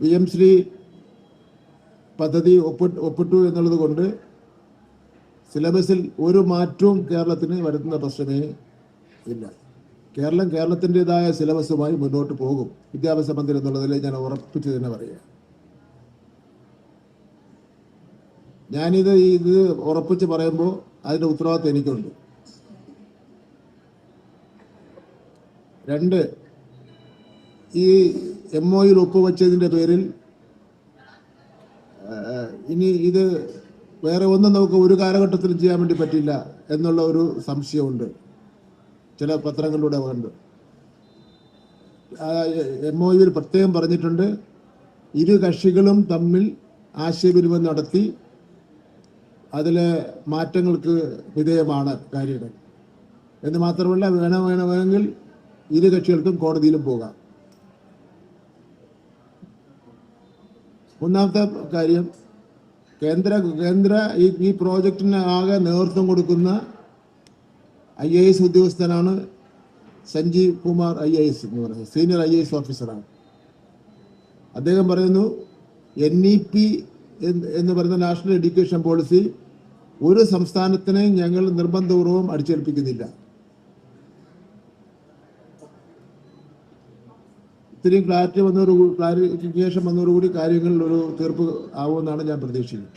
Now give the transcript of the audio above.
P M Shri പദ്ധതി ഒപ്പിട്ട് ഒപ്പിട്ടു എന്നുള്ളത് കൊണ്ട് സിലബസിൽ ഒരു മാറ്റവും കേരളത്തിന് വരുത്തുന്ന പ്രശ്നമേ ഇല്ല. കേരളം കേരളത്തിന്റെതായ സിലബസുമായി മുന്നോട്ട് പോകും. വിദ്യാഭ്യാസ മന്ത്രി എന്നുള്ളതിൽ ഞാൻ ഉറപ്പിച്ച് തന്നെ പറയുക ഞാനിത് ഇത് ഉറപ്പിച്ച് പറയുമ്പോൾ അതിന്റെ ഉത്തരവാദിത്വം എനിക്കുണ്ട്. രണ്ട് ഈ എം ഒയിൽ ഒപ്പുവെച്ചതിന്റെ പേരിൽ ഇനി ഇത് വേറെ ഒന്നും നമുക്ക് ഒരു കാലഘട്ടത്തിലും ചെയ്യാൻ വേണ്ടി പറ്റില്ല എന്നുള്ള ഒരു സംശയമുണ്ട്. ചില പത്രങ്ങളിലൂടെ കണ്ട്. എം ഒ യുവിൽ പ്രത്യേകം പറഞ്ഞിട്ടുണ്ട് ഇരു കക്ഷികളും തമ്മിൽ ആശയവിനിമയം നടത്തി അതിലെ മാറ്റങ്ങൾക്ക് വിധേയമാണ് കാര്യങ്ങൾ. എന്ന് മാത്രമല്ല വേണം വേണമെങ്കിൽ ഇരു കക്ഷികൾക്കും കോടതിയിലും പോകാം. ഒന്നാമത്തെ കാര്യം കേന്ദ്ര കേന്ദ്ര ഈ ഈ പ്രോജക്റ്റിന് ആകെ നേതൃത്വം കൊടുക്കുന്ന ഐ എ എസ് ഉദ്യോഗസ്ഥനാണ് Sanjeev Kumar I A S എന്ന് പറയുന്നത് സീനിയർ ഐ എ എസ് ഓഫീസറാണ്. അദ്ദേഹം പറയുന്നു എൻ ഇ പി എന്ന് പറയുന്ന നാഷണൽ എഡ്യൂക്കേഷൻ പോളിസി ഒരു സംസ്ഥാനത്തിനെയും ഞങ്ങൾ നിർബന്ധപൂർവം അടിച്ചേൽപ്പിക്കുന്നില്ല. ഇത്രയും ക്ലാരിറ്റി വന്നതോടുകൂടി ക്ലാരിഫിക്കേഷൻ വന്നതോടുകൂടി കാര്യങ്ങളിൽ ഒരു തീർപ്പ് ആവുമെന്നാണ് ഞാൻ പ്രതീക്ഷിക്കുന്നത്.